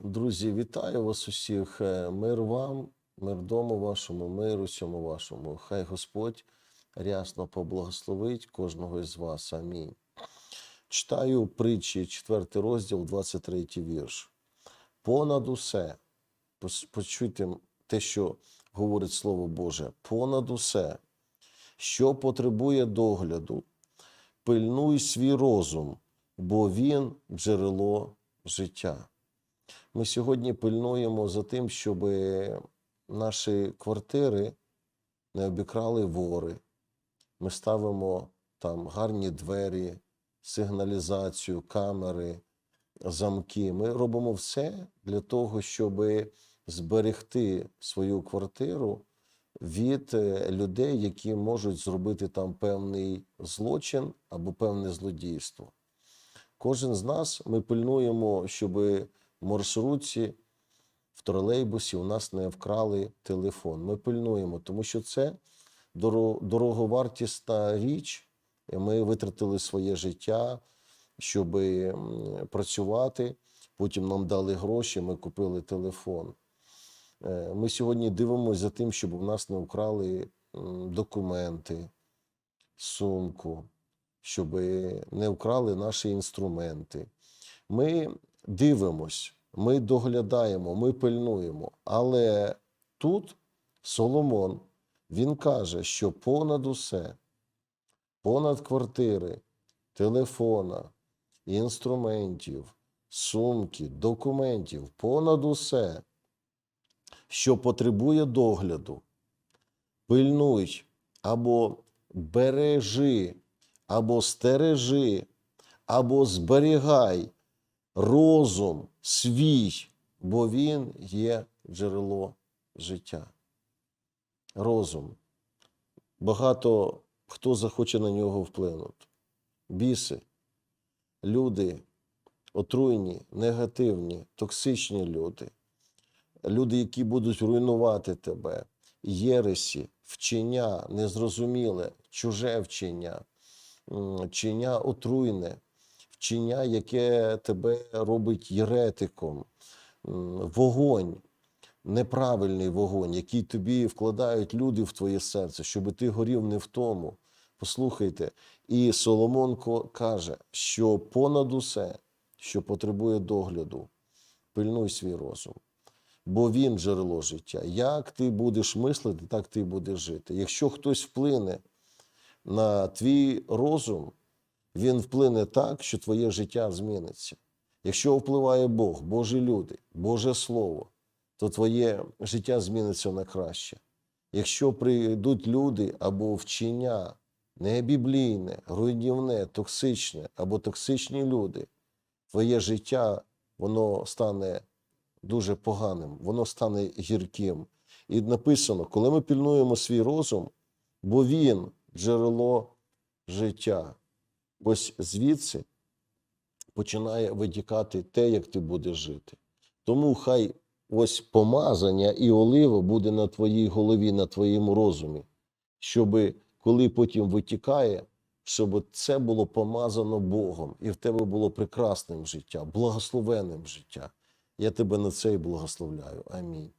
Друзі, вітаю вас усіх. Е, Мир вам, мир дому вашому, мир усьому вашому. Хай Господь рясно поблагословить кожного із вас. Амінь. Читаю притчі, 4 розділ, 23 вірш. Понад усе, почуйте те, що говорить Слово Боже, понад усе, що потребує догляду, пильнуй свій розум, бо він джерело життя. Ми сьогодні пильнуємо за тим, щоб наші квартири не обікрали вори. Ми ставимо там гарні двері, сигналізацію, камери, замки. Ми робимо все для того, щоб зберегти свою квартиру від е, людей, які можуть зробити там певний злочин або певне злодійство. Кожен з нас ми пильнуємо, щоб в маршрутці, в тролейбусі у нас не вкрали телефон. Ми пильнуємо, тому що це доро- дороговартісна річ. Ми витратили своє життя, щоб працювати. Потім нам дали гроші, ми купили телефон. Е, Ми сьогодні дивимося за тим, щоб у нас не вкрали документи, сумку, щоб не вкрали наші інструменти. Ми дивимось, ми доглядаємо, ми пильнуємо. Але тут Соломон він каже, що понад усе, понад квартири, телефона, інструментів, сумки, документів, понад усе, що потребує догляду, пильнуй або бережи, або стережи, або зберігай розум свій, бо він є джерело життя. Розум. Багато хто захоче на нього вплинути. Біси, люди отруйні, негативні, токсичні люди, люди, які будуть руйнувати тебе, єресі, вчення незрозуміле, чуже вчення, вчення отруйне, вчення, яке тебе робить єретиком, вогонь, неправильний вогонь, який тобі вкладають люди в твоє серце, щоб ти горів не в тому. Послухайте, і Соломон ко- каже, що понад усе, що потребує догляду, пильнуй свій розум, бо він джерело життя. Як ти будеш мислити, так ти будеш жити. Якщо хтось вплине на твій розум, він вплине так, що твоє життя зміниться. Якщо впливає Бог, Божі люди, Боже Слово, то твоє життя зміниться на краще. Якщо прийдуть люди або вчення небіблійне, руйнівне, токсичне або токсичні люди, твоє життя воно стане дуже поганим, воно стане гірким. І написано, коли ми пільнуємо свій розум, бо він джерело життя. Ось звідси починає витікати те, як ти будеш жити. Тому хай ось помазання і олива буде на твоїй голові, на твоєму розумі, щоб коли потім витікає, щоб це було помазано Богом, і в тебе було прекрасним життя, благословенним життя. Я тебе на це і благословляю. Амінь.